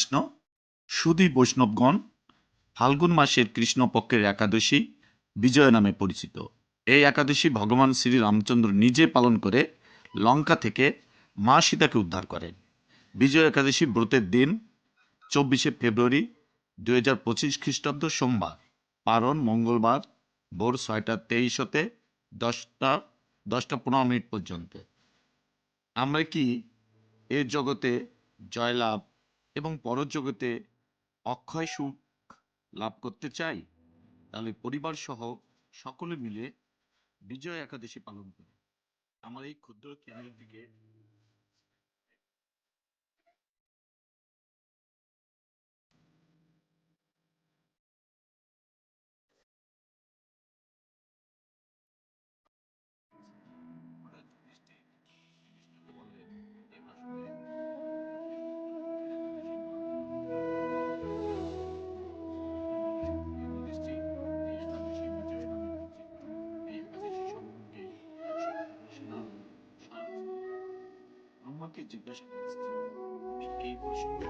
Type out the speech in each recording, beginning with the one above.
কৃষ্ণ, সুধী বৈষ্ণবগণ, ফাল্গুন মাসের কৃষ্ণপক্ষের একাদশী, বিজয় নামে পরিচিত। এই একাদশী ভগবান শ্রী রামচন্দ্র নিজে পালন করে লঙ্কা থেকে মা সীতাকে উদ্ধার করেন। বিজয় একাদশী ব্রতের দিন, চব্বিশে ফেব্রুয়ারি দুই হাজার পঁচিশ খ্রিস্টাব্দ সোমবার, পারণ মঙ্গলবার ভোর ছয়টা তেইশ হতে দশটা দশটা পনেরো মিনিট পর্যন্ত। আমরা কি এর জগতে জয়লাভ এবং পরজগতে অক্ষয় সুখ লাভ করতে চাই, তাহলে পরিবার সহ সকলে মিলে বিজয় একাদশী পালন করি আমার এই ক্ষুদ্র চ্যানেল আমাকে জিজ্ঞাসা এই প্রসঙ্গে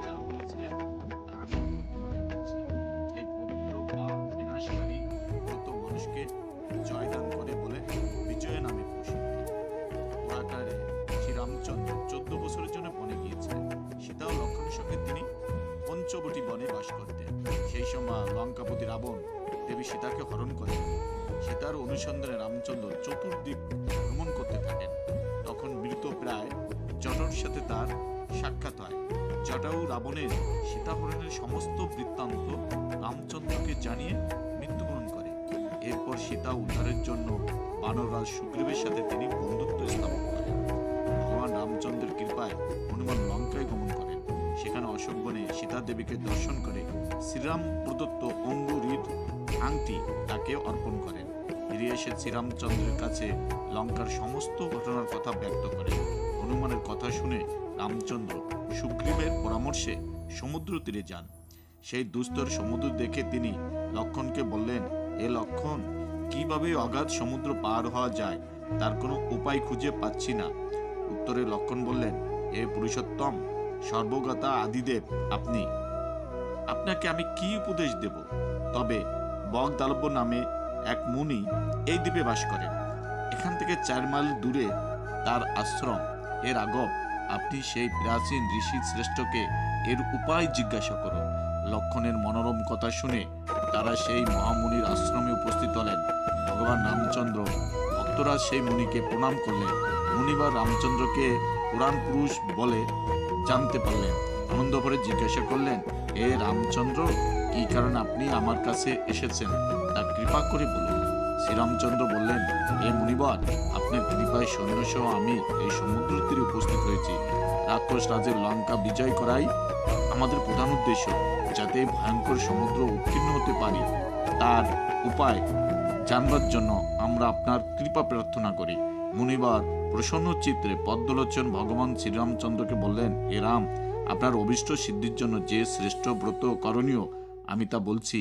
মানুষকে জয়দান করে বলে বিজয় নামে প্রসিদ্ধ পুরাকারে শ্রীরামচন্দ্র চোদ্দ বছরের জন্য বনে গিয়েছিলেন। সীতা ও লক্ষণের সঙ্গে তিনি পঞ্চবটি বনে বাস করতেন। সেই সময় লঙ্কাপতি রাবণ দেবী সীতাকে হরণ করেন। সীতার অনুসন্ধানে রামচন্দ্র চতুর্দিক ভ্রমণ করতে থাকেন। সাথে তার সাক্ষাৎ হয়। জটাউ রাবণের সীতাহরণের সমস্ত বৃত্তান্ত রামচন্দ্রকে জানিয়ে মৃত্যুবরণ করে। এরপর সীতা উদ্ধারের জন্য বানররাজ সুগ্রীবের সাথে তিনি বন্ধুত্ব স্থাপন করেন। ভগবান রামচন্দ্রের কৃপায় হনুমান লঙ্কায় গমন করেন। সেখানে অশোক বনে সীতা দেবীকে দর্শন করে শ্রীরাম প্রদত্ত অঙ্গুরীর আংটি তাকে অর্পণ করেন। ফিরে এসে শ্রীরামচন্দ্রের কাছে লঙ্কার সমস্ত ঘটনার কথা ব্যক্ত করেন। হনুমানের কথা শুনে রামচন্দ্র সুগ্রীবের পরামর্শে সমুদ্র তীরে যান। সেই দুস্তর সমুদ্র দেখে তিনি লক্ষণকে বললেন, এ লক্ষণ, কীভাবে অগাধ সমুদ্র পার হওয়া যায় তার কোনো উপায় খুঁজে পাচ্ছি না? উত্তরে লক্ষণ বললেন, এ পুরুষোত্তম সর্বগতা আদিদেব, আপনি, আপনাকে আমি কি উপদেশ দেব? তবে বগদালব্য নামে এক মুনি এই দ্বীপে বাস করেন। এখান থেকে চার মাইল দূরে তার আশ্রম। এর আগব আপনি সেই প্রাচীন ঋষি শ্রেষ্ঠকে এর উপায় জিজ্ঞাসা করুন। লক্ষণের মনোরম কথা শুনে তারা সেই মহামুনির আশ্রমে উপস্থিত হলেন। ভগবান রামচন্দ্র, ভক্তরা সেই মুনিকে প্রণাম করলেন। মুনিবার রামচন্দ্রকে পুরাণ পুরুষ বলে জানতে পারলেন। আনন্দ করে জিজ্ঞাসা করলেন, এ রামচন্দ্র, কি কারণে আপনি আমার কাছে এসেছেন? তা কৃপা করে বলুন। শ্রীরামচন্দ্র বললেন, হে মুনিবার আপনার কৃপায় সৈন্যসহ আমি এই সমুদ্র তীরে উপস্থিত হয়েছি। রাক্ষস রাজের লঙ্কা বিজয় করাই আমাদের প্রধান উদ্দেশ্য, যাতে ভয়ঙ্কর সমুদ্র উত্তীর্ণ হতে পারি। তার উপায় জানবার জন্য আমরা আপনার কৃপা প্রার্থনা করি। মুনিবার প্রসন্ন চিত্রে পদ্মলোচন ভগবান শ্রীরামচন্দ্রকে বললেন, হে রাম, আপনার অভিষ্ট সিদ্ধির জন্য যে শ্রেষ্ঠ ব্রত করণীয়, আমি তা বলছি।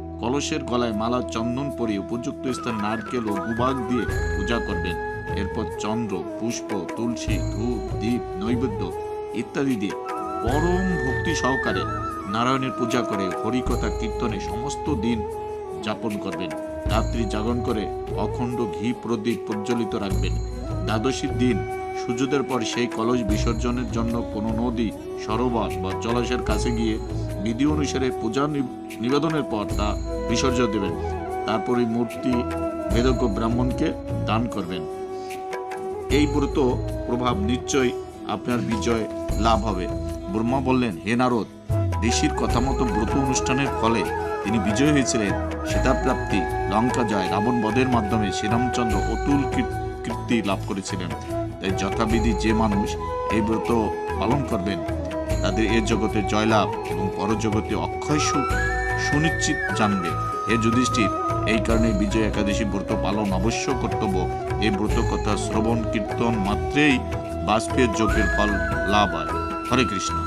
কলসের গলায় মালা, চন্দন পরিয়ে উপযুক্ত স্থান নারকেল ও গুবাগ দিয়ে পূজা করবেন। এরপর চন্দ্র, পুষ্প, তুলসী, ধূপ, দীপ, নৈবেদ্য ইত্যাদি দিয়ে পরম ভক্তি সহকারে নারায়ণের পূজা করে হরিকথা কীর্তনে সমস্ত দিন যাপন করবেন। রাত্রি জাগরণ করে অখণ্ড ঘি প্রদীপ প্রজ্বলিত রাখবেন। দ্বাদশীর দিন সূর্যোদয়ের পর সেই কলস বিসর্জনের জন্য কোনো নদী, সরোবর বা জলাশয়ের কাছে গিয়ে বিধি অনুসারে পূজা নিবেদনের পর তা বিসর্জন দেবেন। তারপর মূর্তি বেদজ্ঞ ব্রাহ্মণকে দান করবেন। এই ব্রত প্রভাব নিশ্চয় আপনার বিজয় লাভ হবে। ব্রহ্মা বললেন, হে নারদ, ঋষির কথা মতো ব্রত অনুষ্ঠানের ফলে তিনি বিজয় হয়েছিলেন। সীতাপ্রাপ্তি লঙ্কা জয়, রাবণ বধের মাধ্যমে শ্রীরামচন্দ্র অতুল কীর্তি লাভ করেছিলেন। তাই যথাবিধি যে মানুষ এই ব্রত পালন করবেন, তাদের এ জগতে জয়লাভ এবং পরজগতে অক্ষয় সুখ সুনিশ্চিত জানবে। হে যুধিষ্ঠির, এই কারণে বিজয় একাদশী ব্রত পালন অবশ্য কর্তব্য। এ ব্রত কথা শ্রবণ, কীর্তন মাত্রেই বাষ্পের যোগের ফল লাভ হয়। হরে কৃষ্ণ।